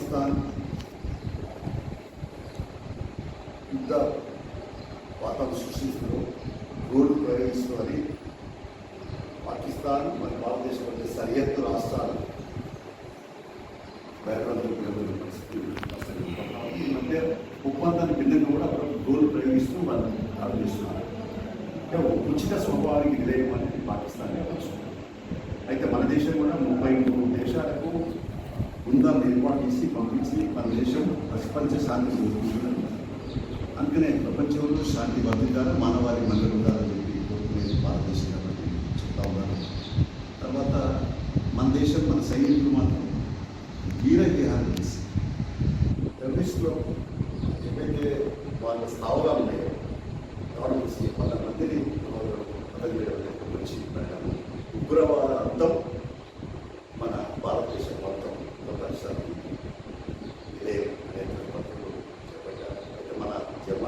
పాకిస్తాన్ యుద్ధ వాతావరణ సృష్టించడంలో రోడ్లు ప్రయోగిస్తున్నది పాకిస్తాన్ మన భారతదేశం మధ్య సరిహద్దు రాష్ట్రాలు ఈ మధ్య ఒప్పందాన్ని భిన్నంగా కూడా గోలు ప్రయోగిస్తూ వాళ్ళు దాడులు చేస్తున్నారు. ఉచిత స్వభావానికి నిలయం అనేది పాకిస్తాన్ అయితే మన దేశం కూడా ముప్పై మూడు దేశాలకు బృందాలను ఏర్పాటు చేసి పంపించి మన దేశం ప్రపంచ శాంతి కోరుకుంటున్నది అందుకనే ప్రపంచంలో శాంతి వర్ధిల్లాలి మానవాళి మండలి ఉండాలని చెప్పి కోరుకునేది భారతదేశం కాబట్టి చెప్తా ఉన్నాను. తర్వాత మన దేశం మన సైనికులు మాత్రం వీర విహారం చేసి టెర్రరిస్టులో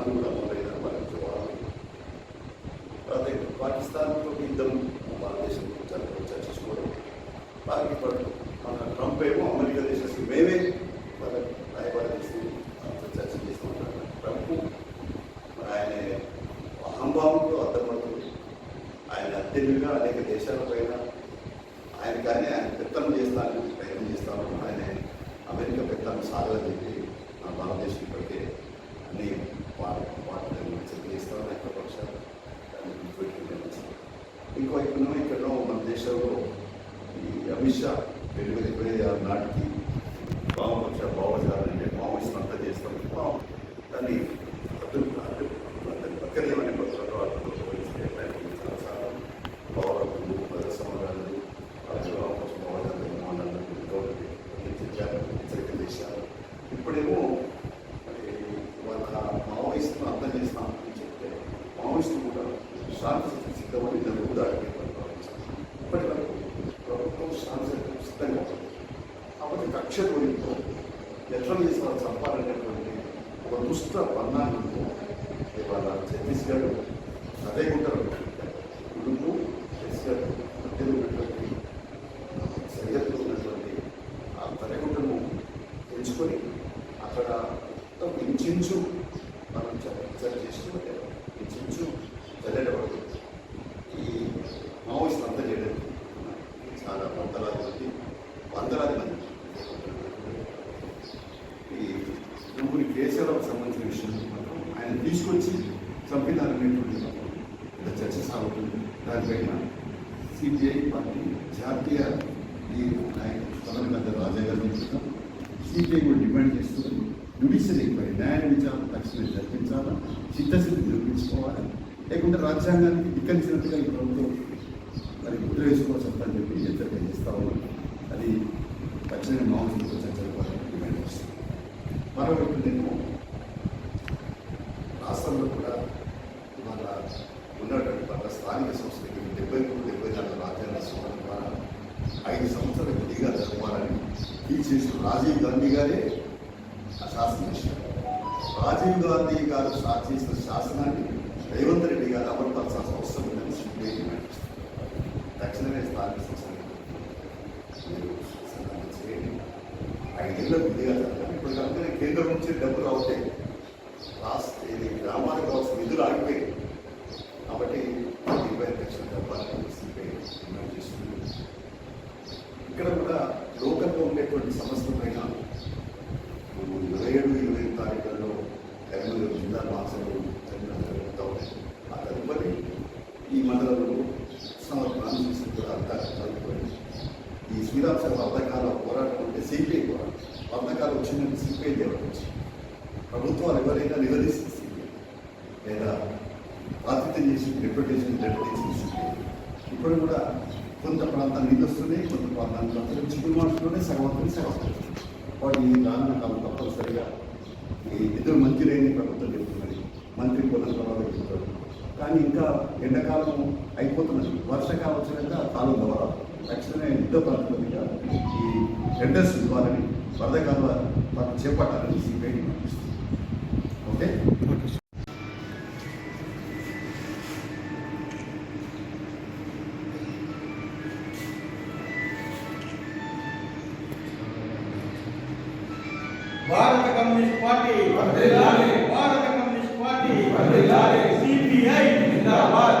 பதிவிடப்படும் ఇంకో వైపునో ఇక్కడో మన దేశంలో ఈ అమిత్ షా ఎనిమిది ఇరవై ఆరు నాటికి ఎట్లా చేసి చంపాలనేటువంటి ఒక దుష్ట వర్ణాలతో ఇవాళ ఛత్తీస్గఢ్ అదే ఉంటారు ఉడుపు ఛత్తీస్గఢ్ మధ్యలో ఉన్నటువంటి ఉన్నటువంటి ఆ తరగుంటను ఎంచుకొని అక్కడ మొత్తం ఇంచు ఆయన తీసుకొచ్చి చంపినారనేటువంటి పెద్ద చర్చ సాగుతుంది. దానిపైన సిపిఐ పార్టీ జాతీయ ఈ నాయకులు పదవి పెద్ద రాజా గారు నేతృత్వం సిపిఐ కూడా డిమాండ్ చేస్తుంది. జ్యుడిషియల్ ఎంక్వైరీ న్యాయ విచారణ తక్షణమే జరిపించాలా? చిత్తశుద్ధి నిర్మించుకోవాలి లేకుంటే రాజ్యాంగానికి ధిక్కరించినట్టుగా ఈ ప్రభుత్వం మరి ముద్ర వేసుకోవచ్చు అని చెప్పి హెచ్చరిక చేస్తా ఉన్నాం. అది తక్షణమే మామూలు చర్చలు డిమాండ్ చేస్తాం మరొకటి నేను ఐదు సంవత్సరాల విధిగా జరపాలని తీర్చేసిన రాజీవ్ గాంధీ గారే ఆ శాసనం చేశారు. రాజీవ్ గాంధీ గారు చేసిన శాసనాన్ని రేవంత్ రెడ్డి గారు అమలుపరచాల్సిన ఈ శ్రీరామ్ సార్ వర్ధకాల పోరాటం అంటే సిపిఐ పోరాటం. వర్ధకాలు వచ్చిందంటే సిపిఐ దేవత వచ్చి. ప్రభుత్వాలు ఎవరైనా నిలదీస్తుంది సిపిఐ లేదా ఆతిథ్యం చేసి రిప్రజెంటేషన్ రిప్రజెంటేషన్ సిపిఐ ఇప్పుడు కూడా కొంత ప్రాంతాలు నీళ్ళు వస్తున్నాయి కొంత ప్రాంతాలు చిక్కుడు మాటలోనే సగవంతులు సగవంతులు సగం వాటి ఈ రానున్న కాలం తప్పనిసరిగా ఈ ఇద్దరు మంత్రులైన ప్రభుత్వం చెప్తున్నది. మంత్రి పొలం తర్వాత చెప్తారు కానీ ఇంకా ఎండాకాలం అయిపోతున్నది. వర్షాకాలం వచ్చినాక కాలం ద్వారా తక్షణమే యుద్ధ ప్రాతిపదికగా ఈ టెండర్స్ ఇవ్వాలని వరద కాలువ మనం చేపట్టాలని సిబిఐ పంపిస్తుంది ఓకే? భారత కమ్యూనిస్ట్ పార్టీ భారత కమ్యూనిస్ట్ పార్టీ సిపిఐ జిందాబాద్.